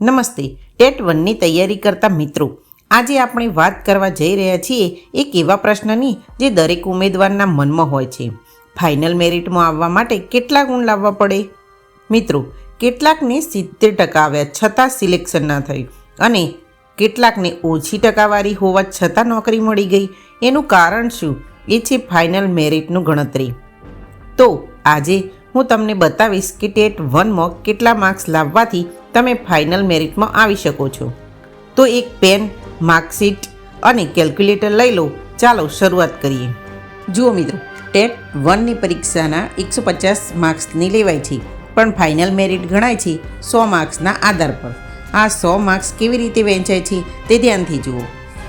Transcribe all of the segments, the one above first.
નમસ્તે, ટેટ વનની તૈયારી કરતા મિત્રો. આજે આપણે વાત કરવા જઈ રહ્યા છીએ એક એવા પ્રશ્નની જે દરેક ઉમેદવારના મનમાં હોય છે. ફાઇનલ મેરિટમાં આવવા માટે કેટલા ગુણ લાવવા પડે? મિત્રો, કેટલાકને સિત્તેર ટકા આવ્યા છતાં સિલેક્શન ના થયું અને કેટલાકને ઓછી ટકાવારી હોવા છતાં નોકરી મળી ગઈ. એનું કારણ શું? એ છે ફાઇનલ મેરિટનું ગણતરી. તો આજે હું તમને બતાવીશ કે ટેટ વનમાં કેટલા માર્ક્સ લાવવાથી તમે ફાઇનલ મેરિટમાં આવી શકો છો. તો એક પેન માર્કશીટ અને કેલ્ક્યુલેટર લઈ લો. ચાલો શરૂઆત કરીએ. જુઓ મિત્રો ટેટ વનની પરીક્ષાના એકસો પચાસ માર્ક્સની લેવાય છે, પણ ફાઇનલ મેરિટ ગણાય છે સો માર્ક્સના આધાર પર. આ સો માર્ક્સ કેવી રીતે વહેંચાય છે તે ધ્યાનથી જુઓ.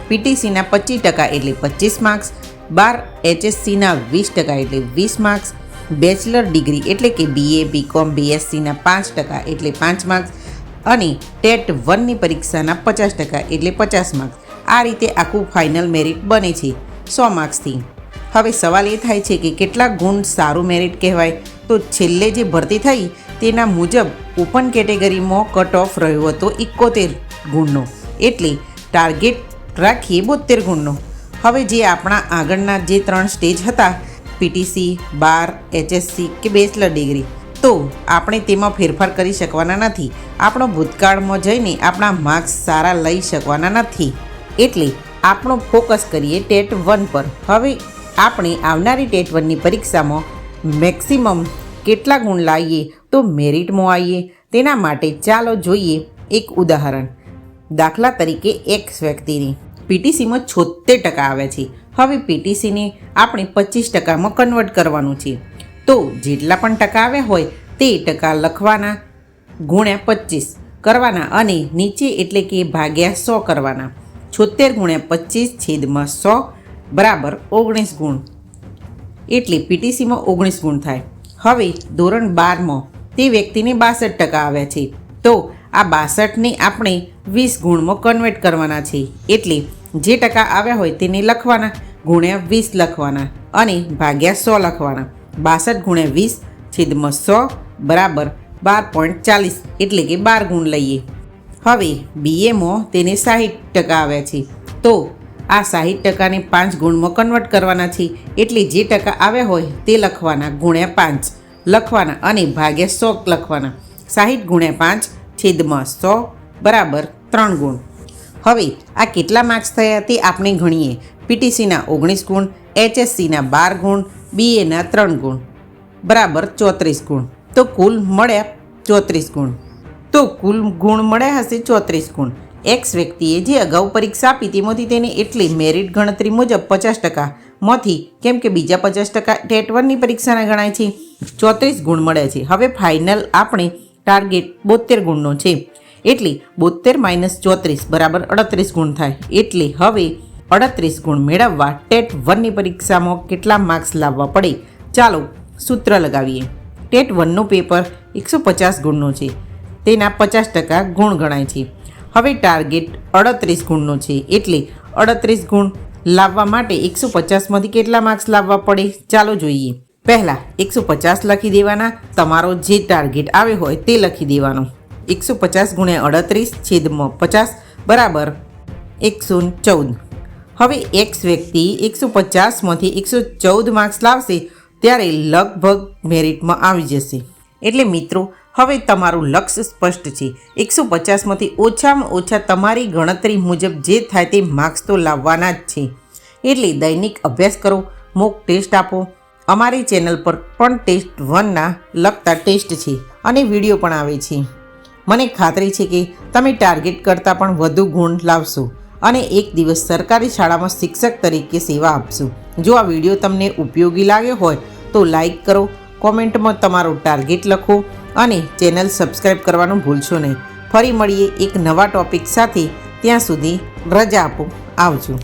પીટીસીના પચીસ ટકા એટલે પચીસ માર્ક્સ, બાર એચએસસીના વીસ ટકા એટલે વીસ માર્ક્સ, બેચલર ડિગ્રી એટલે કે બીએ બીકોમ બીએસસીના પાંચ ટકા એટલે પાંચ માર્ક્સ અને ટેટ વનની પરીક્ષાના પચાસ ટકા એટલે પચાસ માર્ક્સ આ રીતે આખું ફાઇનલ મેરિટ બને છે, સો માર્ક્સથી હવે સવાલ એ થાય છે કે કેટલા ગુણ સારું મેરિટ કહેવાય? તો છેલ્લે જે ભરતી થઈ, તેના મુજબ ઓપન કેટેગરીમાં કટ ઓફ રહ્યો હતો એકોતેર ગુણનો. એટલે ટાર્ગેટ રાખીએ બોતેર ગુણનો. હવે જે આપણા આગળના જે ત્રણ સ્ટેજ હતા પીટીસી બાર એચએસસી કે બેચલર ડિગ્રી તો આપણે તેમાં ફેરફાર કરી શકવાના નથી. આપણો ભૂતકાળમાં જઈને આપણા માર્ક્સ સારા લઈ શકવાના નથી. એટલે આપણો ફોકસ કરીએ ટેટ વન પર. હવે આપણે આવનારી ટેટ વનની પરીક્ષામાં મેક્સિમમ કેટલા ગુણ લાવીએ તો મેરિટમાં આવીએ તેના માટે ચાલો જોઈએ એક ઉદાહરણ. દાખલા તરીકે એક્સ વ્યક્તિની પીટીસીમાં છોતેર ટકા આવે છે. હવે પીટીસીને આપણે પચીસ ટકામાં કન્વર્ટ કરવાનું છે. તો જેટલા પણ ટકા આવ્યા હોય તે ટકા લખવાના, ગુણ્યા પચીસ કરવાના અને નીચે એટલે કે ભાગ્યા સો કરવાના. છોતેર ગુણ્યા પચીસ છેદમાં સો બરાબર ઓગણીસ ગુણ. એટલે પીટીસીમાં ઓગણીસ ગુણ થાય. હવે ધોરણ બારમાં તે વ્યક્તિને બાસઠ ટકા આવ્યા છે. તો આ બાસઠને આપણે વીસ ગુણમાં કન્વર્ટ કરવાના છે. એટલે જે ટકા આવ્યા હોય તેને લખવાના, ગુણ્યા વીસ લખવાના અને ભાગ્યા સો લખવાના. બાસઠ ગુણ્યા વીસ છેદમાં સો બરાબર બાર પોઈન્ટ ચાલીસ એટલે કે બાર ગુણ લઈએ. હવે બીએમાં તેને સાહીઠ ટકા આવ્યા છે. તો આ સાહીઠ ટકાને પાંચ ગુણમાં કન્વર્ટ કરવાના છે. એટલે જે ટકા આવ્યા હોય તે લખવાના ગુણ્યા પાંચ, લખવાના અને ભાગ્યા સો લખવાના. સાહીઠ ગુણ્યા પાંચ છેદમાં સો બરાબર ત્રણ ગુણ. હવે આ કેટલા માર્ક્સ થયા તે આપણે ગણીએ. પીટીસીના ઓગણીસ ગુણ એચએસસીના બાર ગુણ બીએના ત્રણ ગુણ, બરાબર ચોત્રીસ ગુણ. તો કુલ મળ્યા ચોત્રીસ ગુણ. તો કુલ ગુણ મળ્યા હશે ચોત્રીસ ગુણ. એક્સ વ્યક્તિએ જે અગાઉ પરીક્ષા આપી તેમાંથી તેને એટલી મેરિટ ગણતરી મુજબ પચાસ ટકામાંથી કેમ કે બીજા પચાસ ટકા ટેટ વનની પરીક્ષાના ગણાય છે. ચોત્રીસ ગુણ મળ્યા છે. હવે ફાઇનલ આપણે ટાર્ગેટ બોતેર ગુણનો છે. એટલે બોતેર માઇનસ ચોત્રીસ, બરાબર અડત્રીસ ગુણ થાય. એટલે હવે અડત્રીસ ગુણ મેળવવા ટેટ વનની પરીક્ષામાં કેટલા માર્ક્સ લાવવા પડે? ચાલો સૂત્ર લગાવીએ. ટેટ વનનું પેપર એકસો પચાસ ગુણનું છે. તેના પચાસ ટકા ગુણ ગણાય છે. હવે ટાર્ગેટ અડત્રીસ ગુણનો છે. એટલે અડત્રીસ ગુણ લાવવા માટે એકસો પચાસમાંથી કેટલા માર્ક્સ લાવવા પડે? ચાલો જોઈએ. પહેલાં એકસો પચાસ લખી દેવાના. તમારો જે ટાર્ગેટ આવ્યો હોય તે લખી દેવાનો. એકસો પચાસ ગુણ્યા અડત્રીસ છેદમાં પચાસ બરાબર એકસો ચૌદ. હવે એક્સ વ્યક્તિ એકસો પચાસમાંથી એકસો ચૌદ માર્ક્સ લાવશે, ત્યારે લગભગ મેરિટમાં આવી જશે. એટલે મિત્રો, હવે તમારું લક્ષ્ય સ્પષ્ટ છે. એકસો પચાસમાંથી ઓછામાં ઓછા તમારી ગણતરી મુજબ જે થાય તે માર્ક્સ તો લાવવાના જ છે. એટલે દૈનિક અભ્યાસ કરો મોક ટેસ્ટ આપો. અમારી ચેનલ પર પણ ટેસ્ટ વનના લગતા ટેસ્ટ છે અને વીડિયો પણ આવે છે. મને ખાતરી છે કે તમે ટાર્ગેટ કરતાં પણ વધુ ગુણ લાવશો. અને એક દિવસ સરકારી શાળામાં શિક્ષક તરીકે સેવા આપશો. જો આ વીડિયો તમને ઉપયોગી લાગ્યો હોય, તો લાઈક કરો, કોમેન્ટમાં તમારો ટાર્ગેટ લખો અને ચેનલ સબસ્ક્રાઈબ કરવાનું ભૂલશો નહીં. ફરી મળીએ એક નવા ટોપિક સાથે. ત્યાં સુધી રજા આપો. આવજો.